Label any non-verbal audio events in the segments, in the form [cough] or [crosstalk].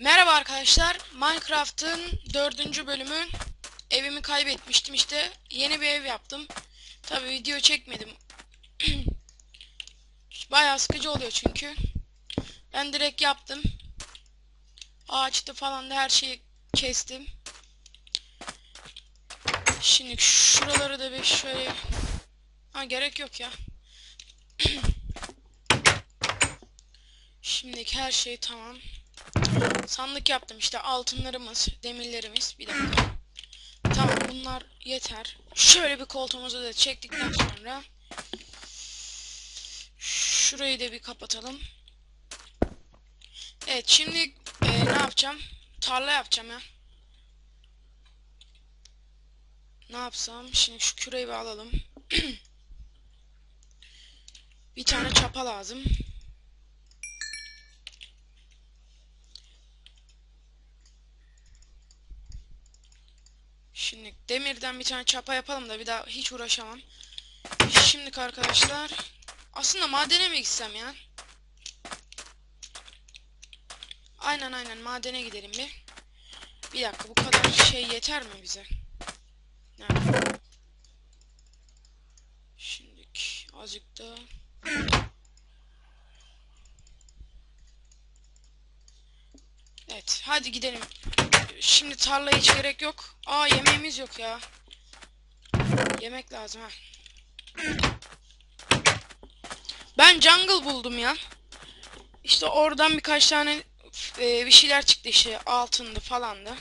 Merhaba arkadaşlar. Minecraft'ın dördüncü bölümü evimi kaybetmiştim işte. Yeni bir ev yaptım. Tabi video çekmedim. [clears throat] Bayağı sıkıcı oluyor çünkü. Ben direkt yaptım. Ağaçta falan da her şeyi kestim. Şimdi şuraları da bir şöyle... Ha gerek yok ya. [clears throat] Şimdiki her şey tamam. Sandık yaptım işte altınlarımız, demirlerimiz. Bir dakika. Tamam bunlar yeter. Şöyle bir koltuğumuzu da çektikten sonra şurayı da bir kapatalım. Evet şimdi e, ne yapacağım? Tarla yapacağım ya. Ne yapsam? Şimdi şu küreği bir alalım. [clears throat] bir tane çapa lazım. Şimdi demirden bir tane çapa yapalım da bir daha hiç uğraşamam. Şimdi arkadaşlar aslında madene mi gitsem ya? Aynen aynen madene gidelim bir. Bir dakika bu kadar şey yeter mi bize? Nerede? Şimdilik azıcık da Evet hadi gidelim. Şimdi tarlaya hiç gerek yok. Aa yemeğimiz yok ya. Yemek lazım ha. Ben jungle buldum ya. İşte oradan birkaç tane e, bir şeyler çıktı işte altındı falandı.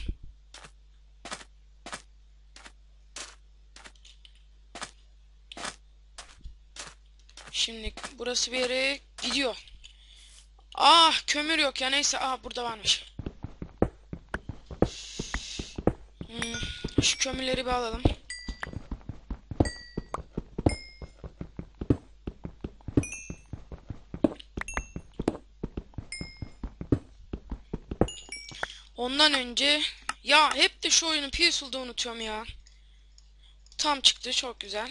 Şimdi burası bir yere gidiyor. Ah kömür yok ya neyse ah burada varmış. Şu kömürleri bir alalım. Ondan önce ya hep de şu oyunu Peaceful'da unutuyorum ya. Tam çıktı çok güzel.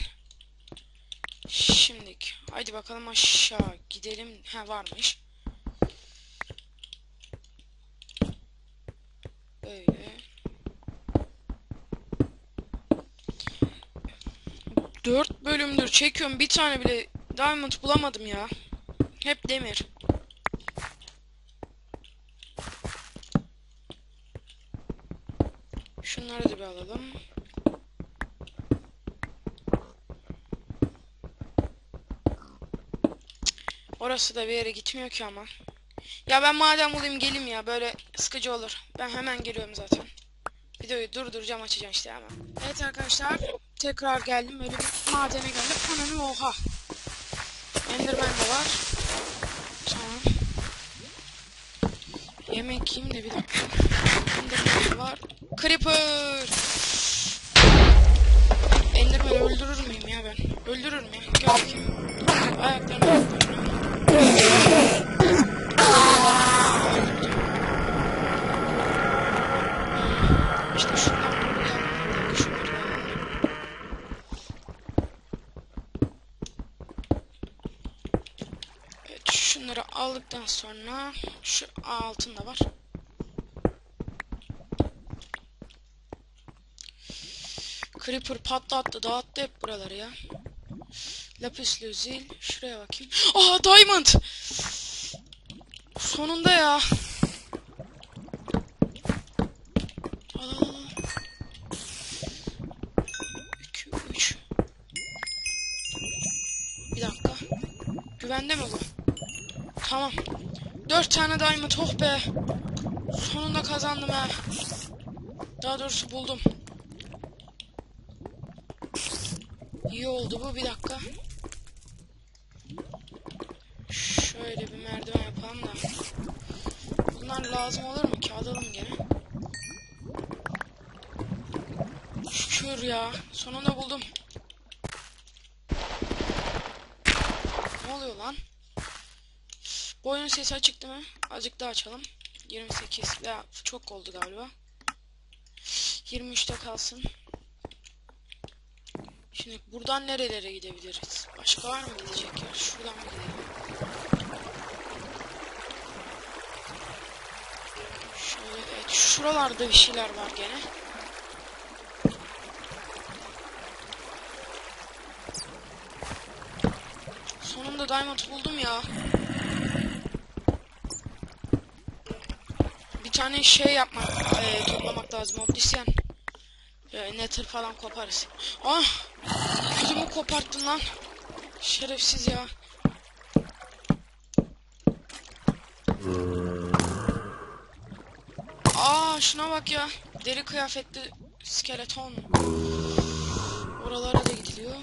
Şimdilik haydi bakalım aşağı gidelim. Ha varmış. Böyle. Dört bölümdür çekiyorum. Bir tane bile diamond bulamadım ya. Hep demir. Şunları da bir alalım. Orası da bir yere gitmiyor ki ama. Ya ben madem bulayım gelim ya böyle sıkıcı olur. Ben hemen geliyorum zaten. Videoyu durduracağım açacağım işte hemen. Evet arkadaşlar tekrar geldim böyle bir madene geldim. Ananı oha. Enderman de var. Tamam. Yemek yiyeyim de bir dakika. Enderman de var. Creeper. Enderman öldürür müyüm ya ben? Öldürürüm ya. Gel bakayım. Ayaklarını öldürürüm. İşte şundan aldıktan sonra şu altın da var. Creeper patlattı dağıttı hep buraları ya. Lapis lazuli şuraya bakayım. Aa diamond. Sonunda ya. Al al al. 2 3 Bir dakika. Güvende mi bu? Tamam. 4 tane diamond oh be. Sonunda kazandım ha. Daha doğrusu buldum. İyi oldu bu bir dakika. Şöyle bir merdiven yapalım da. Bunlar lazım olur mu ki? Alalım gene. Şükür ya. Sonunda buldum. Ne oluyor lan? Bu oyunun sesi açık değil mi? Azıcık daha açalım. 28 ya çok oldu galiba. 23'te kalsın. Şimdi buradan nerelere gidebiliriz? Başka var mı gidecek yer? Şuradan mı gidelim? Şöyle Şuralarda bir şeyler var gene. Sonunda diamond buldum ya. Tane şey yapmak, e, toplamak lazım. Obsidyen. E, nether falan koparız. Ah! Gözümü koparttın lan. Şerefsiz ya. Aa şuna bak ya. Deri kıyafetli skeleton. Oralara da gidiliyor.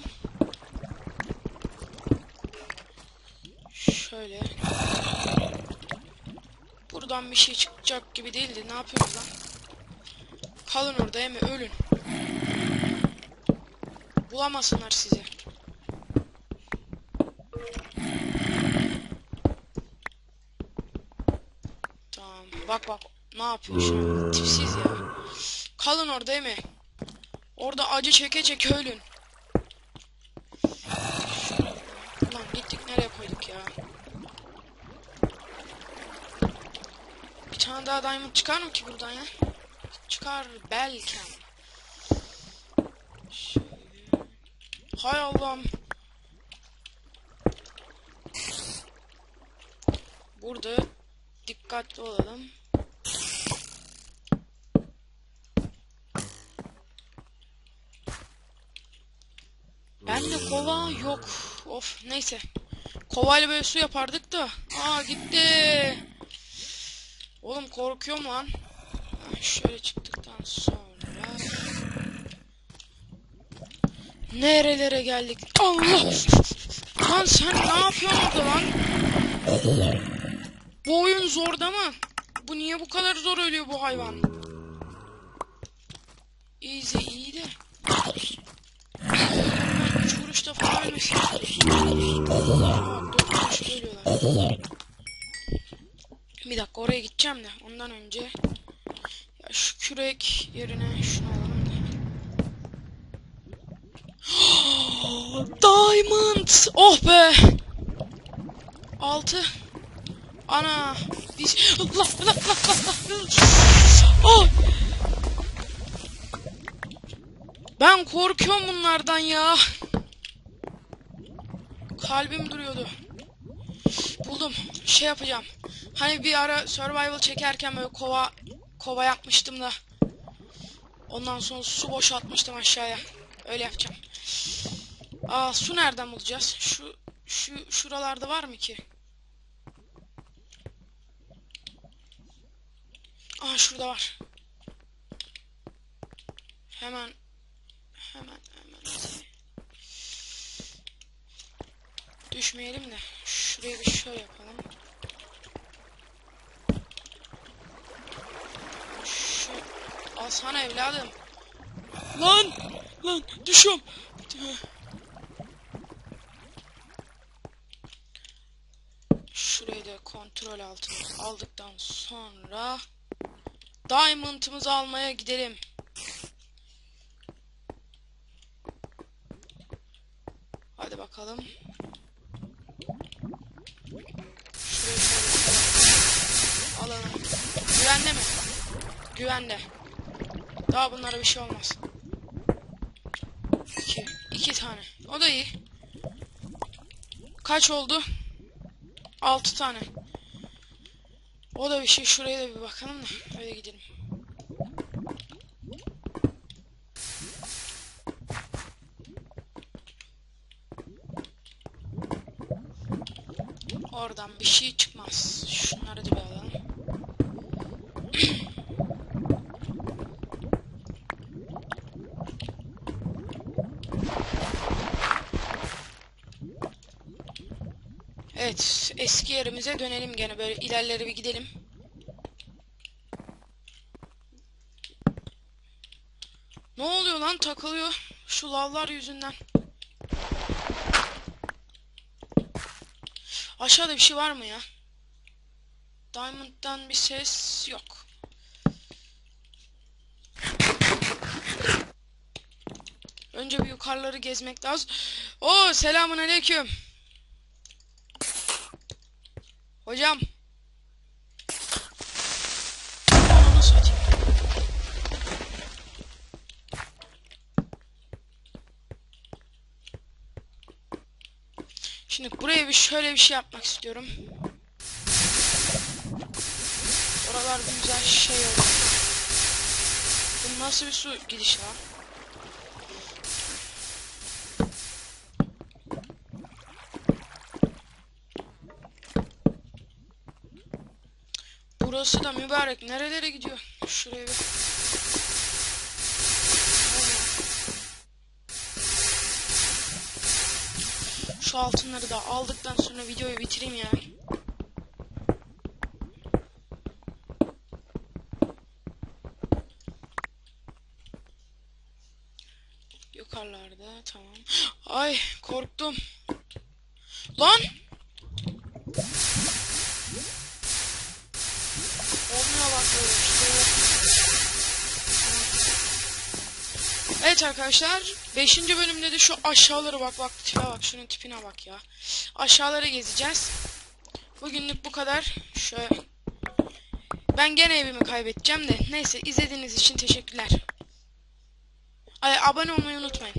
Şöyle. Buradan bir şey çıkacak gibi değildi. Ne yapıyoruz lan? Kalın orada yeme ölün. Bulamasınlar sizi. Tamam. Bak bak. Ne yapıyor şu? Tipsiz ya. Kalın orada mi? Orada acı çeke çeke ölün. Tane daha diamond çıkar mı ki buradan ya? Çıkar belki ama. Hay Allah'ım. Burada dikkatli olalım. Bende kova yok. Of neyse. Kovayla böyle su yapardık da. Aa gitti. Oğlum korkuyorum lan. Şöyle çıktıktan sonra. Nerelere geldik? Allah! Lan sen ne yapıyorsun orada lan? Bu oyun zorda mı? Bu niye bu kadar zor ölüyor bu hayvan? Easy iyi de. Ben falan ölmesin. Aa, dört vuruşta ölüyorlar. Bir dakika oraya gideceğim de ondan önce ya şu kürek yerine şunu alalım da. [gasps] Diamond! Oh be! Altı. Ana! Biz... Allah! Allah! Allah! Allah! Oh! Ben korkuyorum bunlardan ya. Kalbim duruyordu. Buldum. Şey yapacağım. Hani bir ara survival çekerken böyle kova kova yapmıştım da. Ondan sonra su boşaltmıştım aşağıya. Öyle yapacağım. Aa su nereden bulacağız? Şu şu şuralarda var mı ki? Aa şurada var. Hemen hemen hemen Düşmeyelim de şuraya bir şöyle yapalım. Şu alsana evladım. Lan lan düşüyorum. Şurayı da kontrol altına aldıktan sonra Diamond'ımızı almaya gidelim. Hadi bakalım. Şurayı alalım. Güvende mi? Güvende. Daha bunlara bir şey olmaz. İki. iki tane. O da iyi. Kaç oldu? Altı tane. O da bir şey. Şuraya da bir bakalım da. Öyle gidelim. Oradan bir şey çıkmaz. Şunları da bir alalım. Evet, eski yerimize dönelim gene böyle ilerlere bir gidelim. Ne oluyor lan takılıyor şu lavlar yüzünden. Aşağıda bir şey var mı ya? Diamond'dan bir ses yok. Önce bir yukarıları gezmek lazım. Oo selamun aleyküm. Hocam. Şimdi buraya bir şöyle bir şey yapmak istiyorum. Oralar bir güzel şey oldu. Bu nasıl bir su gidişi lan? Burası da mübarek. Nerelere gidiyor? Şuraya bir. Şu altınları da aldıktan sonra videoyu bitireyim ya. Yukarılarda tamam. Ay korktum. Lan! Olmuyor bak böyle işte. Evet arkadaşlar 5. bölümde de şu aşağıları bak bak tipe bak şunun tipine bak ya. Aşağıları gezeceğiz. Bugünlük bu kadar. Şöyle ben gene evimi kaybedeceğim de neyse izlediğiniz için teşekkürler. Ay, abone olmayı unutmayın.